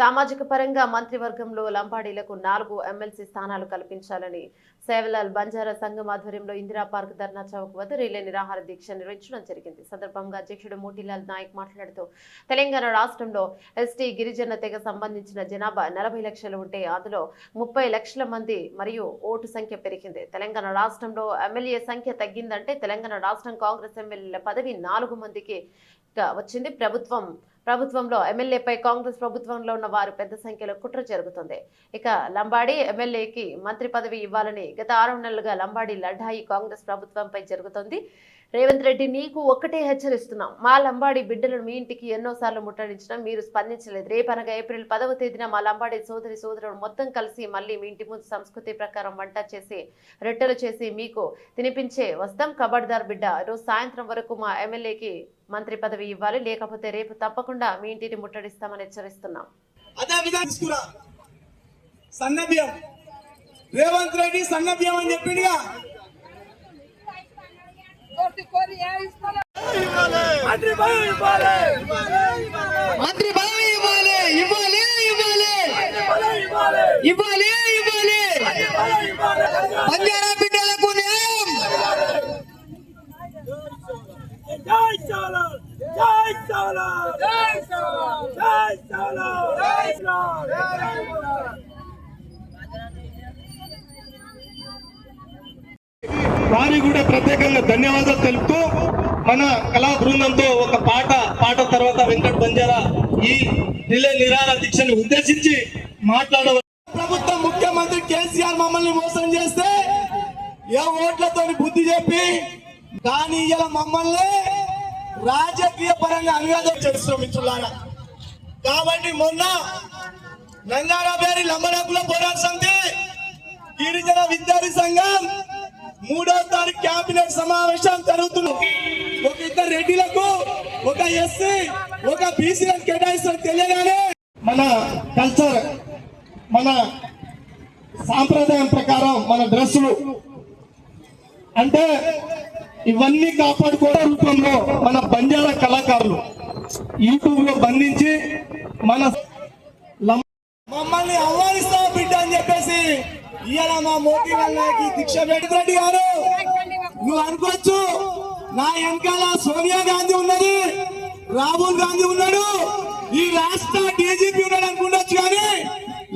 సామాజిక పరంగా మంత్రివర్గంలో లంబాడీలకు నాలుగు ఎమ్మెల్సీ స్థానాలు కల్పించాలని సేవలాల్ బంజారా సంఘం ఆధ్వర్యంలో ఇందిరా పార్క్ ధర్నా చౌక్ వద్ద రిలే నిరాహార దీక్ష నిర్వహించడం జరిగింది. సందర్భంగా అధ్యక్షుడు మోతీలాల్ నాయక్ మాట్లాడుతూ తెలంగాణ రాష్ట్రంలో ఎస్టీ గిరిజన తెగ సంబంధించిన జనాభా నలభై లక్షలు ఉంటే అందులో ముప్పై లక్షల మంది మరియు ఓటు సంఖ్య పెరిగింది. తెలంగాణ రాష్ట్రంలో ఎమ్మెల్యే సంఖ్య తగ్గిందంటే తెలంగాణ రాష్ట్రం కాంగ్రెస్ ఎమ్మెల్యేల పదవి నాలుగు మందికి వచ్చింది. ప్రభుత్వం ప్రభుత్వంలో ఎమ్మెల్యేపై కాంగ్రెస్ ప్రభుత్వంలో ఉన్న వారు పెద్ద సంఖ్యలో కుట్ర జరుగుతుంది. ఇక లంబాడి ఎమ్మెల్యేకి మంత్రి పదవి ఇవ్వాలని గత ఆరు నెలలుగా లంబాడి లఢాయి కాంగ్రెస్ ప్రభుత్వంపై జరుగుతుంది. రేవంత్ రెడ్డి నీకు ఒక్కటే హెచ్చరిస్తున్నాం. మా లంబాడి బిడ్డలను మీ ఇంటికి ఎన్నోసార్లు ముట్టడించినా మీరు స్పందించలేదు. రేపనగా ఏప్రిల్ పదవ తేదీన మా లంబాడి సోదరి సోదరుడు మొత్తం కలిసి మళ్ళీ మీ ఇంటి ముందు సంస్కృతి ప్రకారం వంట చేసి రొట్టెలు చేసి మీకు తినిపించే వస్తాం. కబడ్దార్ బిడ్డ రోజు సాయంత్రం వరకు మా ఎమ్మెల్యేకి మంత్రి పదవి ఇవ్వాలి లేకపోతే రేపు తప్పకుండా మీ ఇంటిని ముట్టడిస్తామని హెచ్చరిస్తున్నాం. అదే విధంగా తీసుకురా. సన్నభ్యం రేవంత్ రెడ్డి సన్నభ్యం అని చెప్పిండుగా మంత్రి పదవి ఇవ్వాలి. మంత్రి పదవి ఇవ్వాలి. ఇవ్వాలి ఇవ్వాలి. ఇవ్వాలి. ఇవ్వాలి బిడ్డలకు న్యాయం జై చాలా జై చాలా జై చాలా జై చాలా జై చాలా వారికి కూడా ప్రత్యేకంగా ధన్యవాదాలు తెలుపుతూ మన కళా బృందంతో ఒక పాట పాట తర్వాత వెంకట్ బంజారా ఈ రిలే నిరాహార దీక్షను ఉద్దేశించి మాట్లాడవ ప్రభుత్వం ముఖ్యమంత్రి కేసీఆర్ మమ్మల్ని మోసం చేస్తే ఏ ఓట్లతో బుద్ధి చెప్పి కానీ ఇలా మమ్మల్ని రాజకీయ పరంగా అనువాదం చేస్తున్నాం మిత్రులారా కాబట్టి మొన్న నంగారాబేరి లంబనకుల పోరాట సమితి గిరిజన విద్యార్థి సంఘం మూడో తారీఖు కేబినెట్ సమావేశం జరుగుతుంది. ఒక ఇద్దరు రెడ్డిలకు ఒక ఎస్సీ ఒక బీసీలకు కేటాయిస్తారు తెలియగానే మన కల్చర్ మన సాంప్రదాయం ప్రకారం మన డ్రెస్సులు అంటే ఇవన్నీ కాపాడుకోవడం రూపంలో మన బంజారా కళాకారులు యూట్యూబ్లో బంధించి మన మమ్మల్ని ఆహ్వానిస్తావు బిడ్డ అని చెప్పేసి ఇవాళ మా మోటీ వాళ్ళకి దీక్ష రెడ్డి గారు. నువ్వు అనుకోవచ్చు నా వెనకాల సోనియా గాంధీ ఉన్నది రాహుల్ గాంధీ ఉన్నాడు ఈ రాష్ట్ర డీజీపీ ఉన్నాడు అనుకుండొచ్చు కానీ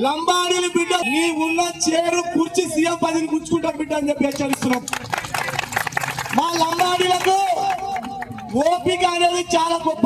లంబాడీలు బిడ్డ నీ ఉన్న చేరు కుర్చీ సీఎం పదిని కూర్చుకుంటా బిడ్డ అని చెప్పి హెచ్చరిస్తున్నాం. మా ఓపిక అనేది చాలా గొప్ప